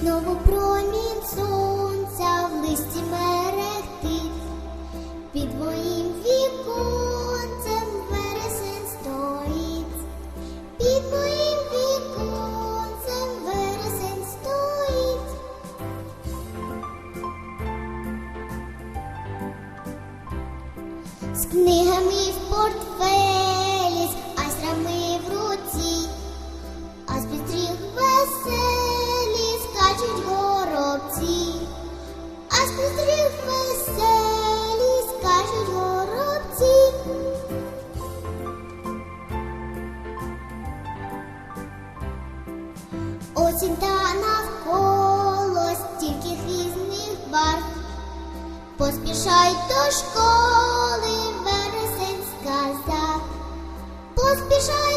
Знову промінь сонця в листі мерехтить, під моїм віконцем вересень стоїть, під моїм віконцем вересень стоїть. З книгами в портфелі, Осінь та навколо стільки різних барв. Поспішай до школи, вересень сказав. Поспішай.